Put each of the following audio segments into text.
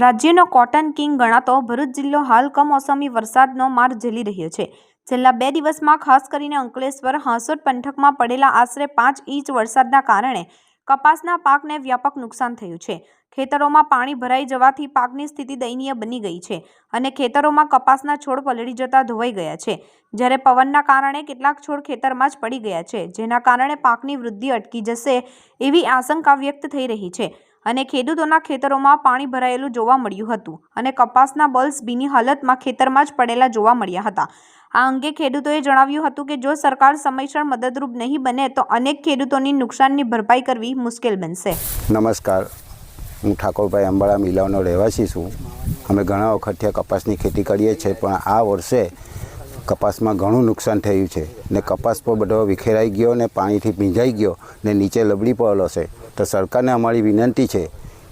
રાજ્યનો cotton king ગણાતો ભરૂચ જિલ્લો હાલ કમોસમી વરસાદનો માર ઝીલી રહ્યો છે. છેલ્લા બે દિવસમાં ખાસ કરીને અંકલેશ્વર હાંસોટ પંથકમાં પડેલા આશરે પાંચ ઇંચ વરસાદના કારણે કપાસના પાકને વ્યાપક નુકસાન થયું છે. ખેતરોમાં પાણી ભરાઈ જવાથી પાકની સ્થિતિ દયનીય બની ગઈ છે અને ખેતરોમાં કપાસના છોડ પલળી જતા ધોવાઈ ગયા છે. જ્યારે પવનના કારણે કેટલાક છોડ ખેતરમાં જ પડી ગયા છે, જેના કારણે પાકની વૃદ્ધિ અટકી જશે એવી આશંકા વ્યક્ત થઈ રહી છે. અને ખેડૂતોના ખેતરોમાં પાણી ભરાયેલું જોવા મળ્યું હતું અને કપાસના બલ્સ ભીની હાલતમાં ખેતરમાં જ પડેલા જોવા મળ્યા હતા. આ અંગે ખેડૂતોએ જણાવ્યું હતું કે જો સરકાર સમયસર મદદરૂપ નહીં બને તો અનેક ખેડૂતોની નુકસાનની ભરપાઈ કરવી મુશ્કેલ બનશે. નમસ્કાર. હું ઠાકોરભાઈ અંબાળા, મિલાવનો રહેવાસી છું. અમે ઘણા વખત કપાસની ખેતી કરીએ છીએ, પણ આ વર્ષે કપાસમાં ઘણું નુકસાન થયું છે ને કપાસ પર બધો વિખેરાઈ ગયો ને પાણીથી ભીંજાઈ ગયો ને નીચે લબડી પડેલો છે. તો સરકારને અમારી વિનંતી છે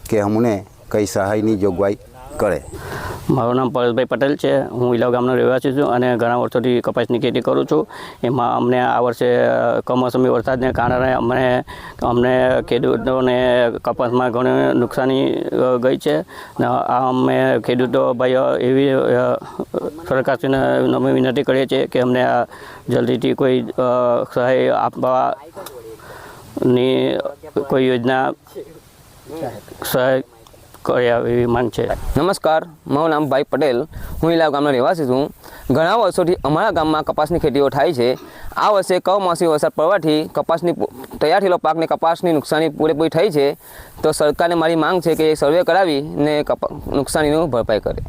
કે અમને કંઈ સહાયની જોગવાઈ કરે. મારું નામ પરેશભાઈ પટેલ છે. હું ઇલાવ ગામનો રહેવાસી છું અને ઘણા વર્ષોથી કપાસની ખેતી કરું છું. એમાં અમને આ વર્ષે કમોસમી વરસાદને કારણે અમને અમને ખેડૂતોને કપાસમાં ઘણી નુકસાની ગઈ છે. આ અમે ખેડૂતો ભાઈઓ એવી સરકારશ્રીને અમે વિનંતી કરીએ છીએ કે અમને જલ્દીથી કોઈ સહાય આપવાની કોઈ યોજના સહાય કર્યા એવી માંગ છે. નમસ્કાર, મારું નામ ભાઈ પટેલ. હું ઇલા ગામનો રહેવાસી છું. ઘણા વર્ષોથી અમારા ગામમાં કપાસની ખેતીઓ થાય છે. આ વર્ષે કમોસમી વરસાદ પડવાથી કપાસની તૈયાર થયેલો પાકને કપાસની નુકસાની પૂરેપૂરી થઈ છે. તો સરકારને મારી માંગ છે કે સર્વે કરાવી અને કપા નુકસાનીનું ભરપાઈ કરે.